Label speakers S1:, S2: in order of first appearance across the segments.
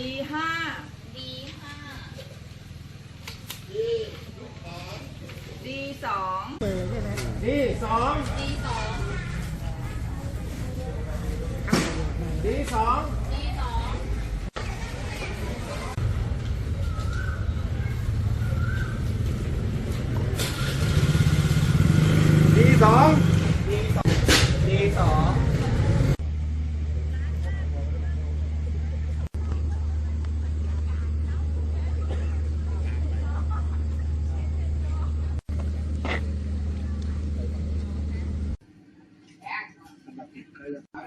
S1: ดีห้า
S2: ดีห้า
S1: ดีสอง
S3: ดีสอง
S2: ดีสอง
S3: ดีสอง
S2: ดีสอง
S3: ดีสอง
S1: ดีสอง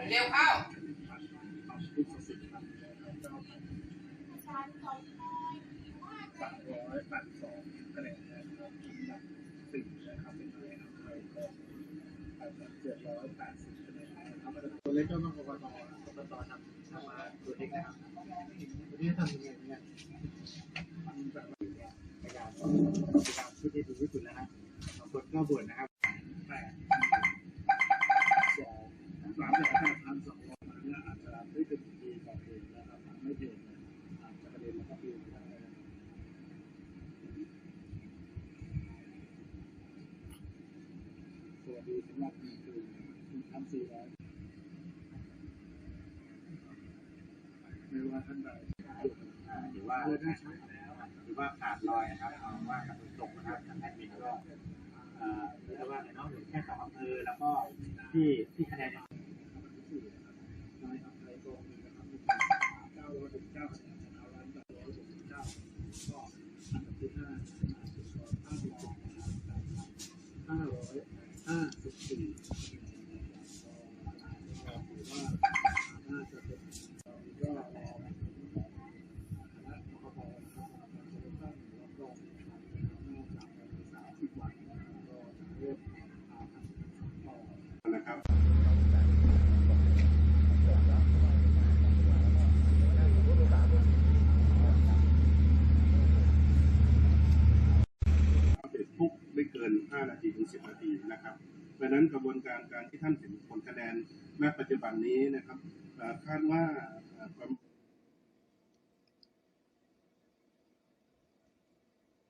S1: เร็วเข้า
S3: สามร้อยแปด สองคะแนนนะครับนับสี่นะครับเป็นคะแนนไทยก็เจ็ดร้อยแปดสิบคะแนนนะครับตัวเลขก็ต้องกรกตกรกตทำทำมาตัวเล็กนะครับตัวนี้ทำยังไงเนี่ยมันแบบว่าพยายามพยายามช่วยให้ดีที่สุดแล้วนะบางคนก็บ่นนะครับแปดสองสามแสนแปดพันสองร้อยเนี่ยอาจจะไม่ถึงปีต่อปีนะครับไม่ถึงอาจจะกระเด็นแล้วก็ปีนไปนะครับ สวัสดีสำหรับปีคือคุณทำสี่ร้อยไม่ว่าท่านใด
S4: หรือว่า
S3: เพื่อได้ใช้
S4: หรือว่าขาดลอยนะครับเอาว่ากับตกนะครับทางแอดมินก็เอ่อเรียกว่าไงเนาะเหลือแค่สองอำเภอแล้วก็ที่ที่คะแนน ไม่เกิน 5 นาทีถึง 10 นาทีนะครับ เพราะนั้นกระบวนการการที่ท่านเห็นผลคะแนนณปัจจุบันนี้นะครับคาดว่าป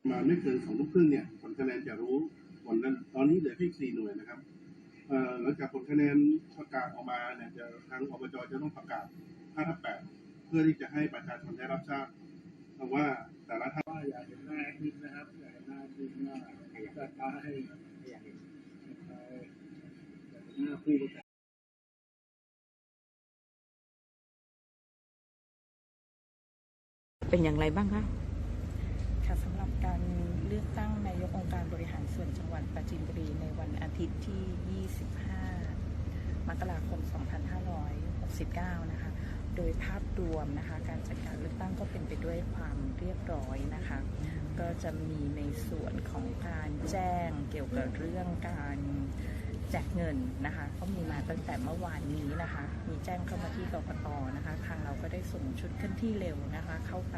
S4: ระมาณไม่เกินสองทุ่มครึ่งเนี่ยผลคะแนนจะรู้ผลนั้นตอนนี้เหลือเพียงสี่หน่วยนะครับหลังจากผลคะแนนประกาศออกมาเนี่ยจะทางอบจจะต้องประกาศ5ทับ8เพื่อที่จะให้ประชาชนได้รับทราบว่าแต่ละท่าน
S3: อยากเห็นหน้าแอดมินนะครับอยากเห็นหน้าแอดมินว่าจัดการให้ หน้าผู้ประกาศ
S1: เป็นอย่างไรบ้างคะ
S5: ค่ะสำหรับการเลือกตั้งนายกองค์การบริหารส่วนจังหวัดปราจีนบุรีในวันอาทิตย์ที่ 25 มกราคม 2569 นะคะ โดยภาพรวมนะคะ การจัดการเลือกตั้งก็เป็นไปด้วยความเรียบร้อยนะคะ ก็จะมีในส่วนของการแจ้งเกี่ยวกับเรื่องการ แจกเงินนะคะก็มีมาตั้งแต่เมื่อวานนี้นะคะ มีแจ้งเข้ามาที่กรกตนะคะ ทางเราก็ได้ส่งชุดเคลื่อนที่เร็วนะคะ เข้าไป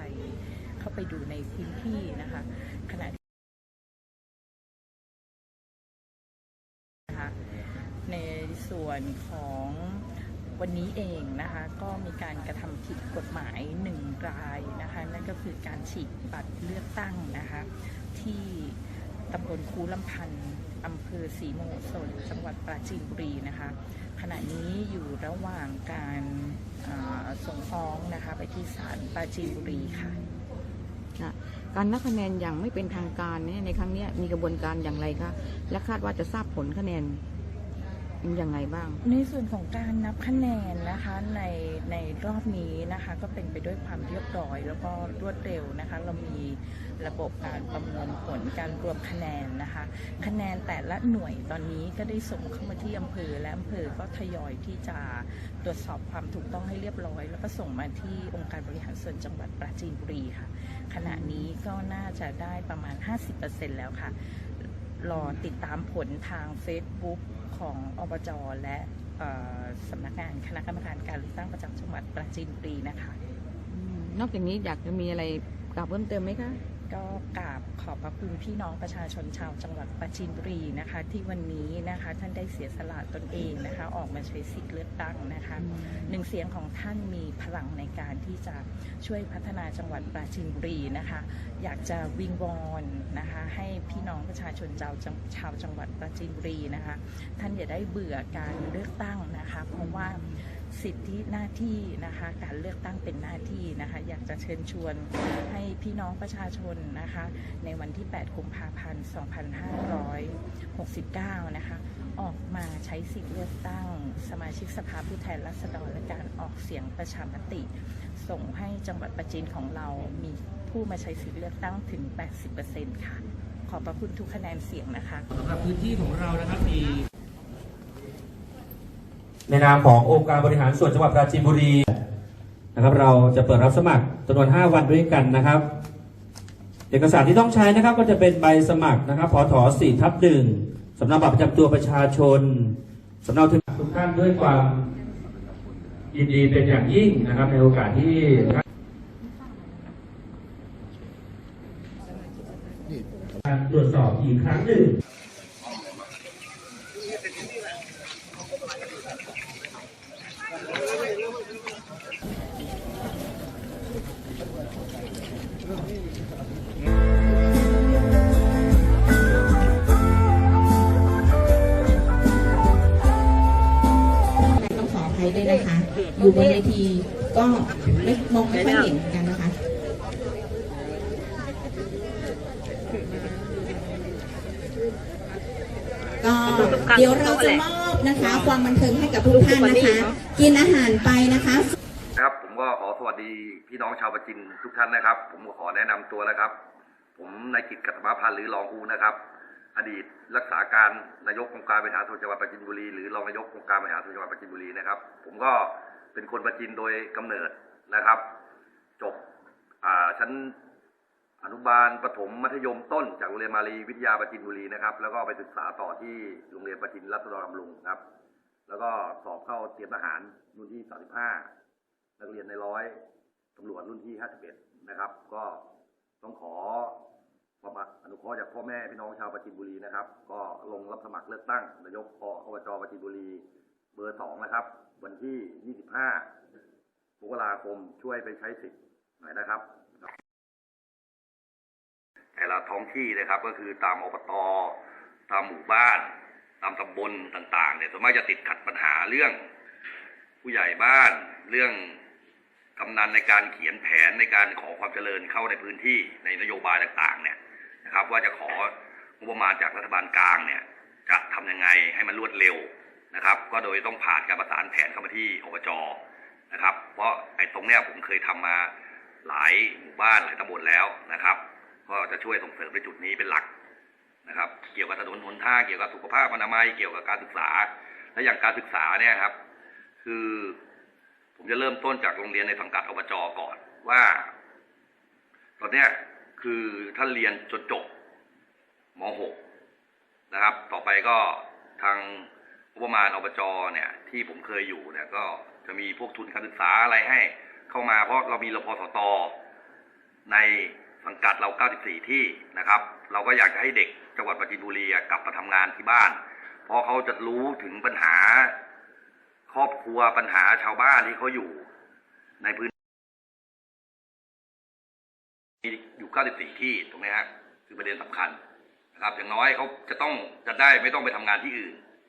S5: เข้าไปดูในพื้นที่นะคะขณะที่นะคะในส่วนของวันนี้เองนะคะก็มีการกระทำผิดกฎหมายหนึ่งรายนะคะ นั่นก็คือการฉีกบัตรเลือกตั้งนะคะที่ ตำบลคูลำพันธ์อำเภอศรีโมสนจังหวัดปราจีนบุรีนะคะ ขณะนี้อยู่ระหว่างการส่งฟ้องนะคะไปที่ศาลปราจีนบุรีค่ะ
S1: การนับคะแนนอย่างไม่เป็นทางการเนี่ยในครั้งนี้มีกระบวนการอย่างไรคะและคาดว่าจะทราบผลคะแนน ยังไงบ้าง
S5: ในส่วนของการนับคะแนนนะคะในในรอบนี้นะคะก็เป็นไปด้วยความเรียบร้อย แล้วก็รวดเร็วนะคะเรามีระบบการประมวลผลการรวมคะแนนนะคะ คะแนนแต่ละหน่วยตอนนี้ก็ได้ส่งเข้ามาที่อำเภอและอำเภอก็ทยอยที่จะตรวจสอบความถูกต้องให้เรียบร้อย แล้วก็ส่งมาที่องค์การบริหารส่วนจังหวัดปราจีนบุรีค่ะ ขณะนี้ก็น่าจะได้ประมาณ 50%แล้วค่ะ รอติดตามผลทาง Facebook ของอบจและสำนักงานคณะกรรมการการเลือกตั้งประจำจังหวัดปราจีนบุรีนะคะ
S1: นอกจากนี้อยากจะมีอะไรกล่าวเพิ่มเติมไหมคะ
S5: ก็กราบขอบพระคุณพี่น้องประชาชนชาวจังหวัดปราจีนบุรีนะคะ ที่วันนี้นะคะท่านได้เสียสละตนเองนะคะ ออกมาใช้สิทธิ์เลือกตั้งนะคะหนึ่งเสียงของท่านมีพลังในการที่จะช่วยพัฒนาจังหวัดปราจีนบุรีนะคะ อยากจะวิงวอนนะคะให้พี่น้องประชาชนชาวชาวจังหวัดปราจีนบุรีนะคะ ท่านอย่าได้เบื่อการเลือกตั้งนะคะ เพราะว่า สิทธิหน้าที่นะคะการเลือกตั้งเป็นหน้าที่นะคะอยากจะเชิญชวนให้พี่น้องประชาชนนะคะในวันที่ 8 กุมภาพันธ์ 2569 นะคะออกมาใช้สิทธิเลือกตั้ง สมาชิกสภาผู้แทนราษฎรและการออกเสียงประชามติ ส่งให้จังหวัดประจีนของเรามีผู้มาใช้สิทธิเลือกตั้งถึง 80%ค่ะ ขอบพระคุณทุกคะแนนเสียงนะคะ
S2: สำหรับพื้นที่ของเรานะครับมี
S6: ในนามขององค์การบริหารส่วนจังหวัดปราจีนบุรีนะครับ เราจะเปิดรับสมัครจำนวน 5 วันด้วยกันนะครับ เอกสารที่ต้องใช้นะครับ ก็จะเป็นใบสมัครนะครับพถ4ทับหนึ่งสำเนาบัตรประจำตัวประชาชนสำเนาถึงทุกท่านด้วยความยินดีเป็นอย่างยิ่งนะครับ ในโอกาสที่การตรวจสอบอีกครั้งหนึ่ง
S7: อยู่บนเวทีก็ไม่มองไม่ค่อยเห็นเหมือนกันนะคะก็เดี๋ยวเราจะมอบนะคะ ความบันเทิงให้กับทุกท่านนะคะ กินอาหารไปนะคะ
S8: ครับผมก็ขอสวัสดีพี่น้องชาวประจินทุกท่านนะครับ ผมก็ขอแนะนำตัวนะครับ ผมนายกิตกัตมาพันธ์หรือรองอูนะครับ อดีตรักษาการนายกองค์การบริหารส่วนจังหวัดปราจินบุรีหรือรองนายกองค์การบริหารส่วนจังหวัดปราจินบุรีนะครับ ผมก็ เป็นคนปราจินโดยกำเนิดนะครับ จบชั้นอนุบาลประถมมัธยมต้น จากโรงเรียนมารีวิทยาปราจินบุรีนะครับ แล้วก็ไปศึกษาต่อที่โรงเรียนปราจินรัศดรบำรุงครับ แล้วก็สอบเข้าเตรียมทหารรุ่นที่ 35 นักเรียนในร้อยตำรวจรุ่นที่ 51 นะครับ ก็ต้องขอความอนุเคราะห์จากพ่อแม่พี่น้องชาวปราจินบุรีนะครับ ก็ลงรับสมัครเลือกตั้งนายกอบจปราจินบุรีเบอร์สองนะครับ วันที่ 25มกราคมช่วยไปใช้สิทธิ์หน่อยนะครับ แต่ละท้องที่นะครับก็คือตามอบตตามหมู่บ้าน ตามตำบลต่าง ๆ เนี่ยส่วนมากจะติดขัดปัญหาเรื่องผู้ใหญ่บ้านเรื่องกำนันในการเขียนแผนในการขอความเจริญเข้าในพื้นที่ในนโยบายต่างๆ เนี่ยนะครับ ว่าจะของบประมาณจากรัฐบาลกลางเนี่ยจะทำยังไงให้มันรวดเร็ว นะครับ ก็โดยต้องผ่านการประสานแผนเข้ามาที่อบจนะครับ เพราะไอ้ตรงเนี้ยผมเคยทำมาหลายหมู่บ้านหลายตำบลแล้วนะครับ ก็จะช่วยส่งเสริมในจุดนี้เป็นหลักนะครับ เกี่ยวกับถนนหนทางเกี่ยวกับสุขภาพอนามัยเกี่ยวกับการศึกษา และอย่างการศึกษาเนี่ยครับ คือผมจะเริ่มต้นจากโรงเรียนในสังกัดอบจก่อนว่า ตอนเนี้ยคือท่านเรียนจนจบม .6 นะครับ ต่อไปก็ทาง งบประมาณอบจเนี่ยที่ผมเคยอยู่เนี่ยก็จะมีพวกทุนการศึกษาอะไรให้ เข้ามาเพราะเรามีรพสตในสังกัดเรา 94 ที่นะครับ เราก็อยากจะให้เด็กจังหวัดปราจีนบุรีกลับมาทำงานที่บ้าน เพราะเขาจะรู้ถึงปัญหา ครอบครัวปัญหาชาวบ้านที่เขาอยู่ ในพื้นมีอยู่ 94 ที่ตรงนี้ฮะคือประเด็นสำคัญนะครับ อย่างน้อยเขาจะต้องจะได้ไม่ต้องไปทำงานที่อื่น